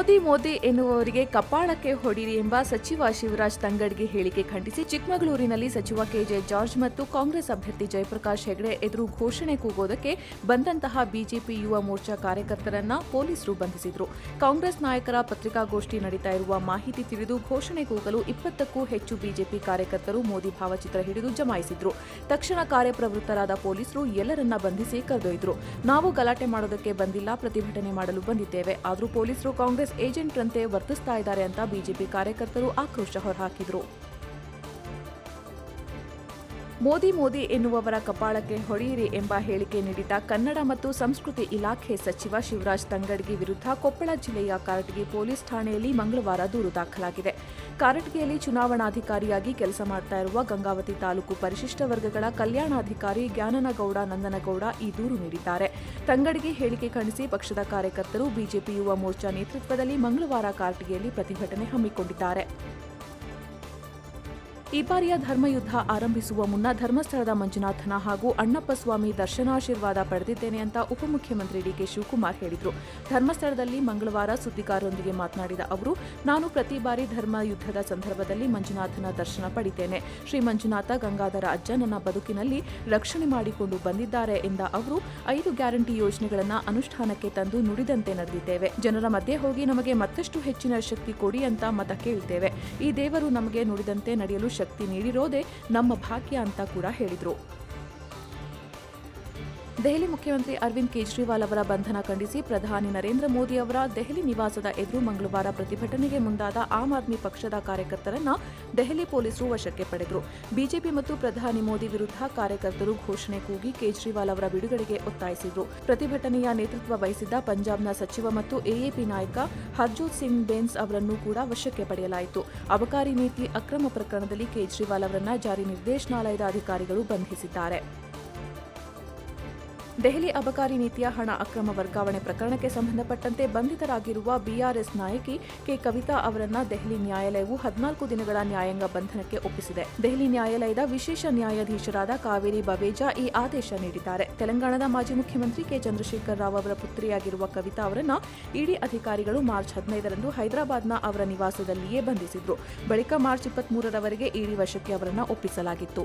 ಮೋದಿ ಮೋದಿ ಎನ್ನುವವರಿಗೆ ಕಪಾಳಕ್ಕೆ ಹೊಡಿರಿ ಎಂಬ ಸಚಿವ ಶಿವರಾಜ್ ತಂಗಡ್ಗೆ ಹೇಳಿಕೆ ಖಂಡಿಸಿ ಚಿಕ್ಕಮಗಳೂರಿನಲ್ಲಿ ಸಚಿವ ಕೆಜೆ ಜಾರ್ಜ್ ಮತ್ತು ಕಾಂಗ್ರೆಸ್ ಅಭ್ಯರ್ಥಿ ಜಯಪ್ರಕಾಶ್ ಹೆಗಡೆ ಎದುರು ಘೋಷಣೆ ಕೂಗೋದಕ್ಕೆ ಬಂದಂತಹ ಬಿಜೆಪಿ ಯುವ ಮೋರ್ಚಾ ಕಾರ್ಯಕರ್ತರನ್ನ ಪೊಲೀಸರು ಬಂಧಿಸಿದ್ರು. ಕಾಂಗ್ರೆಸ್ ನಾಯಕರ ಪತ್ರಿಕಾಗೋಷ್ಠಿ ನಡೀತಾ ಇರುವ ಮಾಹಿತಿ ತಿಳಿದು ಘೋಷಣೆ ಕೂಗಲು ಇಪ್ಪತ್ತಕ್ಕೂ ಹೆಚ್ಚು ಬಿಜೆಪಿ ಕಾರ್ಯಕರ್ತರು ಮೋದಿ ಭಾವಚಿತ್ರ ಹಿಡಿದು ಜಮಾಯಿಸಿದ್ರು. ತಕ್ಷಣ ಕಾರ್ಯಪ್ರವೃತ್ತರಾದ ಪೊಲೀಸರು ಎಲ್ಲರನ್ನ ಬಂಧಿಸಿ ಕರೆದೊಯ್ದರು. ನಾವು ಗಲಾಟೆ ಮಾಡೋದಕ್ಕೆ ಬಂದಿಲ್ಲ, ಪ್ರತಿಭಟನೆ ಮಾಡಲು ಬಂದಿದ್ದೇವೆ. ಆದರೂ ಪೊಲೀಸರು ಕಾಂಗ್ರೆಸ್ ಏಜೆಂಟ್ರಂತೆ ವರ್ತಿಸ್ತಾ ಇದ್ದಾರೆ ಅಂತ ಬಿಜೆಪಿ ಕಾರ್ಯಕರ್ತರು ಆಕ್ರೋಶ ಹೊರಹಾಕಿದ್ರು. ಮೋದಿ ಮೋದಿ ಎನ್ನುವವರ ಕಪಾಳಕ್ಕೆ ಹೊಡೆಯಿರಿ ಎಂಬ ಹೇಳಿಕೆ ನೀಡಿದ ಕನ್ನಡ ಮತ್ತು ಸಂಸ್ಕೃತಿ ಇಲಾಖೆ ಸಚಿವ ಶಿವರಾಜ್ ತಂಗಡ್ಗಿ ವಿರುದ್ಧ ಕೊಪ್ಪಳ ಜಿಲ್ಲೆಯ ಕಾರಟಗಿ ಪೊಲೀಸ್ ಠಾಣೆಯಲ್ಲಿ ಮಂಗಳವಾರ ದೂರು ದಾಖಲಾಗಿದೆ. ಕಾರಟಗಿಯಲ್ಲಿ ಚುನಾವಣಾಧಿಕಾರಿಯಾಗಿ ಕೆಲಸ ಮಾಡ್ತಾ ಇರುವ ಗಂಗಾವತಿ ತಾಲೂಕು ಪರಿಶಿಷ್ಟ ವರ್ಗಗಳ ಕಲ್ಯಾಣಾಧಿಕಾರಿ ಜ್ಞಾನನಗೌಡ ನಂದನಗೌಡ ಈ ದೂರು ನೀಡಿದ್ದಾರೆ. ತಂಗಡಗಿ ಹೇಳಿಕೆ ಖಂಡಿಸಿ ಪಕ್ಷದ ಕಾರ್ಯಕರ್ತರು ಬಿಜೆಪಿ ಯುವ ಮೋರ್ಚಾ ನೇತೃತ್ವದಲ್ಲಿ ಮಂಗಳವಾರ ಕಾರಟಗಿಯಲ್ಲಿ ಪ್ರತಿಭಟನೆ ಹಮ್ಮಿಕೊಂಡಿದ್ದಾರೆ. ಈ ಬಾರಿಯ ಧರ್ಮಯುದ್ಧ ಆರಂಭಿಸುವ ಮುನ್ನ ಧರ್ಮಸ್ಥಳದ ಮಂಜುನಾಥನ ಹಾಗೂ ಅಣ್ಣಪ್ಪ ಸ್ವಾಮಿ ದರ್ಶನಾಶೀರ್ವಾದ ಪಡೆದಿದ್ದೇನೆ ಅಂತ ಉಪಮುಖ್ಯಮಂತ್ರಿ ಡಿಕೆ ಶಿವಕುಮಾರ್ ಹೇಳಿದರು. ಧರ್ಮಸ್ಥಳದಲ್ಲಿ ಮಂಗಳವಾರ ಸುದ್ದಿಗಾರರೊಂದಿಗೆ ಮಾತನಾಡಿದ ಅವರು, ನಾನು ಪ್ರತಿ ಬಾರಿ ಧರ್ಮ ಯುದ್ಧದ ಸಂದರ್ಭದಲ್ಲಿ ಮಂಜುನಾಥನ ದರ್ಶನ ಪಡಿತೇನೆ. ಶ್ರೀ ಮಂಜುನಾಥ ಗಂಗಾಧರ ಅಜ್ಜ ನನ್ನ ಬದುಕಿನಲ್ಲಿ ರಕ್ಷಣೆ ಮಾಡಿಕೊಂಡು ಬಂದಿದ್ದಾರೆ ಎಂದ ಅವರು, ಐದು ಗ್ಯಾರಂಟಿ ಯೋಜನೆಗಳನ್ನು ಅನುಷ್ಠಾನಕ್ಕೆ ತಂದು ನುಡಿದಂತೆ ನಡೆದಿದ್ದೇವೆ. ಜನರ ಮಧ್ಯೆ ಹೋಗಿ ನಮಗೆ ಮತ್ತಷ್ಟು ಹೆಚ್ಚಿನ ಶಕ್ತಿ ಕೊಡಿ ಅಂತ ಮತ ಕೇಳಿದ್ದೇವೆ ಈ ದೇವರು ನಮಗೆ ನುಡಿದಂತೆ ನಡೆಯಲು ಶಕ್ತಿ ನೀಡಿರೋದೇ ನಮ್ಮ ಭಾಗ್ಯ ಅಂತ ಕೂಡ ಹೇಳಿದರು. ದೆಹಲಿ ಮುಖ್ಯಮಂತ್ರಿ ಅರವಿಂದ್ ಕೇಜ್ರಿವಾಲ್ ಅವರ ಬಂಧನ ಖಂಡಿಸಿ ಪ್ರಧಾನಿ ನರೇಂದ್ರ ಮೋದಿ ಅವರ ದೆಹಲಿ ನಿವಾಸದ ಎದುರು ಮಂಗಳವಾರ ಪ್ರತಿಭಟನೆಗೆ ಮುಂದಾದ ಆಮ್ ಆದ್ಮಿ ಪಕ್ಷದ ಕಾರ್ಯಕರ್ತರನ್ನ ದೆಹಲಿ ಪೊಲೀಸರು ವಶಕ್ಕೆ ಪಡೆದರು. ಬಿಜೆಪಿ ಮತ್ತು ಪ್ರಧಾನಿ ಮೋದಿ ವಿರುದ್ಧ ಕಾರ್ಯಕರ್ತರು ಘೋಷಣೆ ಕೂಗಿ ಕೇಜ್ರಿವಾಲ್ ಅವರ ಬಿಡುಗಡೆಗೆ ಒತ್ತಾಯಿಸಿದರು. ಪ್ರತಿಭಟನೆಯ ನೇತೃತ್ವ ವಹಿಸಿದ್ದ ಪಂಜಾಬ್ನ ಸಚಿವ ಮತ್ತು ಎಎಪಿ ನಾಯಕ ಹರ್ಜೋತ್ ಸಿಂಗ್ ಬೇನ್ಸ್ ಅವರನ್ನು ಕೂಡ ವಶಕ್ಕೆ ಪಡೆಯಲಾಯಿತು. ಅಬಕಾರಿ ನೀತಿ ಅಕ್ರಮ ಪ್ರಕರಣದಲ್ಲಿ ಕೇಜ್ರಿವಾಲ್ ಅವರನ್ನ ಜಾರಿ ನಿರ್ದೇಶನಾಲಯದ ಅಧಿಕಾರಿಗಳು ಬಂಧಿಸಿದ್ದಾರೆ. ದೆಹಲಿ ಅಬಕಾರಿ ನೀತಿಯ ಹಣ ಅಕ್ರಮ ವರ್ಗಾವಣೆ ಪ್ರಕರಣಕ್ಕೆ ಸಂಬಂಧಪಟ್ಟಂತೆ ಬಂಧಿತರಾಗಿರುವ ಬಿಆರ್ಎಸ್ ನಾಯಕಿ ಕೆ ಕವಿತಾ ಅವರನ್ನ ದೆಹಲಿ ನ್ಯಾಯಾಲಯವು ಹದಿನಾಲ್ಕು ದಿನಗಳ ನ್ಯಾಯಾಂಗ ಬಂಧನಕ್ಕೆ ಒಪ್ಪಿಸಿದೆ. ದೆಹಲಿ ನ್ಯಾಯಾಲಯದ ವಿಶೇಷ ನ್ಯಾಯಾಧೀಶರಾದ ಕಾವೇರಿ ಬವೇಜಾ ಈ ಆದೇಶ ನೀಡಿದ್ದಾರೆ. ತೆಲಂಗಾಣದ ಮಾಜಿ ಮುಖ್ಯಮಂತ್ರಿ ಕೆ ಚಂದ್ರಶೇಖರ್ ರಾವ್ ಅವರ ಪುತ್ರಿಯಾಗಿರುವ ಕವಿತಾ ಅವರನ್ನ ಇಡಿ ಅಧಿಕಾರಿಗಳು ಮಾರ್ಚ್ ಹದಿನೈದರಂದು ಹೈದರಾಬಾದ್ನ ಅವರ ನಿವಾಸದಲ್ಲಿಯೇ ಬಂಧಿಸಿದ್ರು. ಬಳಿಕ ಮಾರ್ಚ್ ಇಪ್ಪತ್ಮೂರರವರೆಗೆ ಇಡಿ ವಶಕ್ಕೆ ಅವರನ್ನು ಒಪ್ಪಿಸಲಾಗಿತ್ತು.